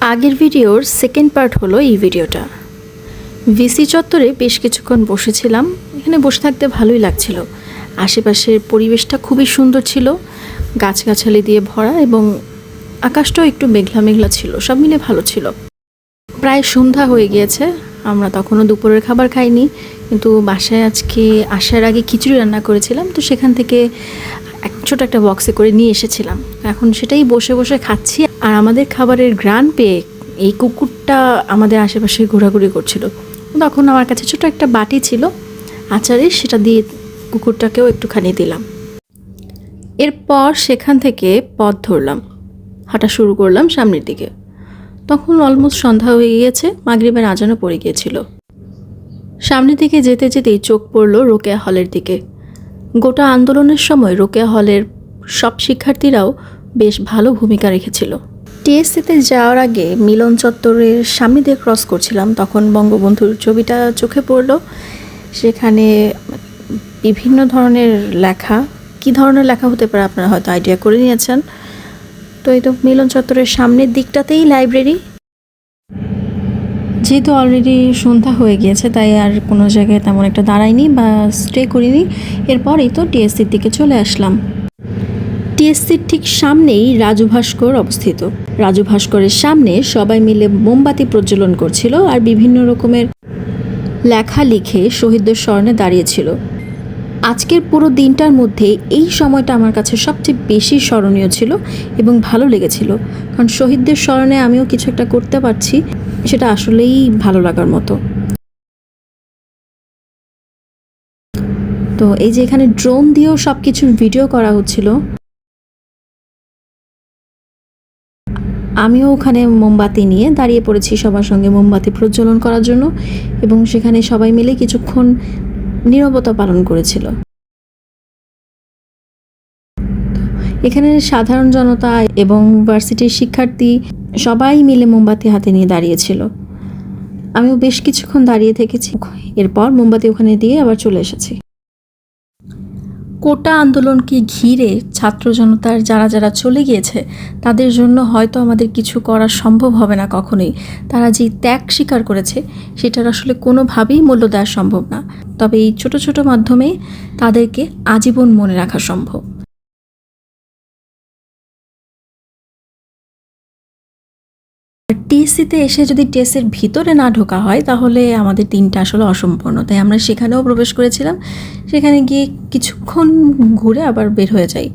আগের ভিডিওর second part হলো এই ভিডিওটা। ভিসি চত্বরে বেশ কিছুক্ষণ বসেছিলাম। এখানে বসে থাকতে ভালোই লাগছিল। আশেপাশের পরিবেশটা খুবই সুন্দর ছিল। গাছগাছালি দিয়ে ভরা এবং আকাশটাও একটু মেঘলা মেঘলা ছিল। সব মিলে ভালো ছিল। প্রায় সন্ধ্যা হয়ে গিয়েছে। আমরা তখনও দুপুরের খাবার খাইনি। কিন্তু বাসায় আজকে আসার আগে খিচুড়ি রান্না করেছিলাম। তো সেখান থেকে এক ছোট একটা বক্সে করে নিয়ে এসেছিলাম। এখন সেটাই বসে বসে খাচ্ছি। আর আমাদের খাবারের গ্রান পেয়ে এই কুকুরটা আমাদের আশেপাশে ঘোরাঘুরি করছিল। তখন আমার কাছে ছোট একটা বাটি ছিল আচারে সেটা দিয়ে কুকুরটাকেও একটুখানি দিলাম। এরপর সেখান থেকে পথ ধরলাম, হাঁটা শুরু করলাম সামনের দিকে। তখন অলমোস্ট সন্ধ্যা হয়ে গিয়েছে, মাগরিবের আজানও পড়ে গিয়েছিল। সামনের দিকে যেতে যেতেই চোখ পড়ল রোকেয়া হলের দিকে। গোটা আন্দোলনের সময় রোকেয়া হলের সব শিক্ষার্থীরাও বেশ ভালো ভূমিকা রেখেছিল। টিএসসিতে যাওয়ার আগে মিলন চত্বরের সামনে দিয়ে ক্রস করছিলাম। তখন বঙ্গবন্ধুর ছবিটা চোখে পড়ল। সেখানে বিভিন্ন ধরনের লেখা। কি ধরনের লেখা হতে পারে আপনারা হয়তো আইডিয়া করে নিয়েছেন। তো এই তো মিলন চত্বরের সামনের দিকটাতেই লাইব্রেরি যেহেতু অলরেডি সন্ধ্যা হয়ে গিয়েছে, তাই আর কোনো জায়গায় তেমন একটা দাঁড়াইনি বা স্টে করিনি। এরপরেই তো টিএসসির দিকে চলে আসলাম। টিএসসির ঠিক সামনেই রাজু ভাস্কর অবস্থিত। রাজু ভাস্করের সামনে সবাই মিলে মোমবাতি প্রজ্বলন করছিল আর বিভিন্ন রকমের লেখা লিখে শহীদদের স্মরণে দাঁড়িয়েছিল। আজকের পুরো দিনটার মধ্যে এই সময়টা আমার কাছে সবচেয়ে বেশি স্মরণীয় ছিল এবং ভালো লেগেছিল। কারণ শহীদদের স্মরণে আমিও কিছু একটা করতে পারছি, সেটা আসলেই ভালো লাগার মতো। তো এই যে এখানে ড্রোন দিয়েও সব কিছুর ভিডিও করা হচ্ছিল আমিও ওখানে মোমবাতি নিয়ে দাঁড়িয়ে পড়েছি সবার সঙ্গে মোমবাতি প্রজ্বলন করার জন্য এবং সেখানে সবাই মিলে কিছুক্ষণ নীরবতা পালন করেছিল। এখানে সাধারণ জনতা এবং ভার্সিটির শিক্ষার্থী সবাই মিলে মোমবাতি হাতে নিয়ে দাঁড়িয়েছিল। আমিও বেশ কিছুক্ষণ দাঁড়িয়ে থেকেছি। এরপর মোমবাতি ওখানে দিয়ে আবার চলে এসেছি। কোটা আন্দোলনকে ঘিরে ছাত্র জনতার যারা যারা চলে গিয়েছে, তাদের জন্য হয়তো আমাদের কিছু করা সম্ভব হবে না কখনোই। তারা যে ত্যাগ স্বীকার করেছে, সেটার আসলে কোনোভাবেই মূল্য দেওয়া সম্ভব না। তবে এই ছোট ছোট মাধ্যমে তাদেরকে আজীবন মনে রাখা সম্ভব। টিএসসিতে এসে যদি টিএসসির ভিতরে না ঢোকা হয়, তাহলে আমাদের দিনটা আসলে অসম্পূর্ণ। তাই আমরা সেখানেও প্রবেশ করেছিলাম। সেখানে গিয়ে কিছুক্ষণ ঘুরে আবার বের হয়ে যাই।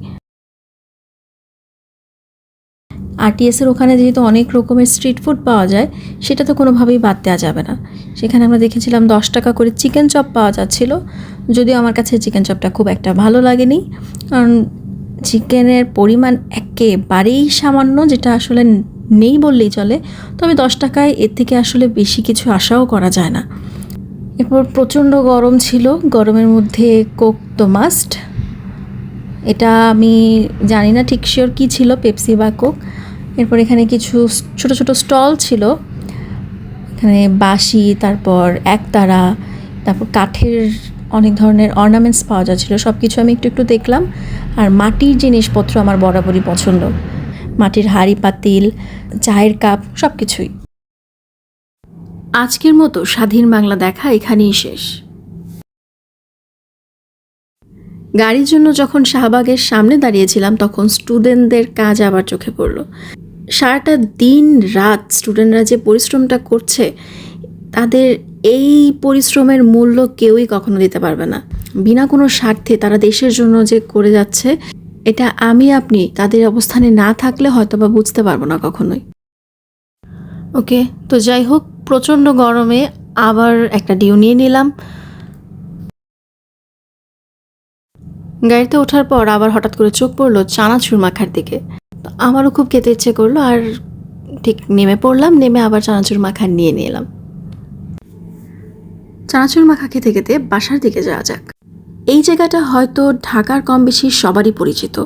আর টিএসের ওখানে যেহেতু অনেক রকমের স্ট্রিট ফুড পাওয়া যায়, সেটা তো কোনোভাবেই বাদ দেওয়া যাবে না। সেখানে আমরা দেখেছিলাম দশ টাকা করে চিকেন চপ পাওয়া যাচ্ছিল। যদিও আমার কাছে চিকেন চপটা খুব একটা ভালো লাগেনি। কারণ চিকেনের পরিমাণ একেবারেই সামান্য, যেটা আসলে নেই বললেই চলে। তবে দশ টাকায় এর থেকে আসলে বেশি কিছু আশাও করা যায় না। এরপর প্রচণ্ড গরম ছিল। গরমের মধ্যে কোক তো মাস্ট এটা আমি জানি না ঠিক শিওর কী ছিল, পেপসি বা কোক। এরপর এখানে কিছু ছোট ছোট স্টল ছিল। এখানে বাঁশি, তারপর একতারা, তারপর কাঠের অনেক ধরনের অর্নামেন্টস পাওয়া যাচ্ছিল। সব কিছু আমি একটু একটু দেখলাম। আর মাটির জিনিসপত্র আমার বরাবরই পছন্দ। মাটির হাঁড়ি, পাতিল, চায়ের কাপ সব কিছুই আজকের মতো স্বাধীন বাংলা দেখা এখানেই শেষ। গাড়ির জন্য যখন শাহবাগের সামনে দাঁড়িয়েছিলাম, তখন স্টুডেন্টদের কাজ আবার চোখে পড়ল। সারাটা দিন রাত স্টুডেন্টরা যে পরিশ্রমটা করছে, তাদের এই পরিশ্রমের মূল্য কেউই কখনো দিতে পারবে না। বিনা কোনো স্বার্থে তারা দেশের জন্য যে করে যাচ্ছে এটা আমি আপনি তাদের অবস্থানে না থাকলে হয়তো বা বুঝতে পারব না কখনোই। ওকে তো যাই হোক প্রচণ্ড গরমে আবার একটা ডিউ নিয়ে নিলাম। গাড়িতে ওঠার পর আবার হঠাৎ করে চোখ পড়ল চানাচুর মাখার দিকে। তো আমারও খুব খেতে ইচ্ছে করল আর ঠিক নেমে পড়লাম নেমে আবার চানাচুর মাখা নিয়ে নিলাম। চানাচুর মাখা খেতে খেতে বাসার দিকে যাওয়া যাক। এই জায়গাটা হয়তো ঢাকার কম বেশি সবারই পরিচিত,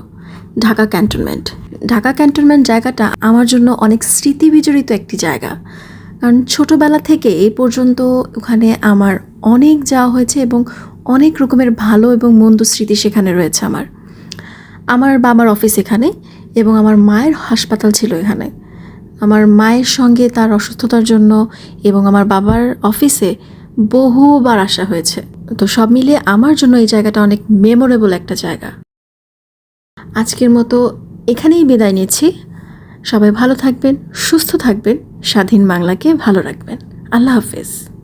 ঢাকা ক্যান্টনমেন্ট। ঢাকা ক্যান্টনমেন্ট জায়গাটা আমার জন্য অনেক স্মৃতি বিজড়িত একটি জায়গা। কারণ ছোটোবেলা থেকে এই পর্যন্ত ওখানে আমার অনেক যাওয়া হয়েছে এবং অনেক রকমের ভালো এবং মন্দ স্মৃতি সেখানে রয়েছে আমার। আমার বাবার অফিস এখানে এবং আমার মায়ের হাসপাতাল ছিল এখানে। আমার মায়ের সঙ্গে তার অসুস্থতার জন্য এবং আমার বাবার অফিসে বহুবার আসা হয়েছে। তো সব মিলিয়ে আমার জন্য এই জায়গাটা অনেক মেমোরেবল একটা জায়গা। আজকের মতো এখানেই বিদায় নিচ্ছি। সবাই ভালো থাকবেন, সুস্থ থাকবেন, স্বাধীন বাংলাকে ভালো রাখবেন। আল্লাহ হাফেজ।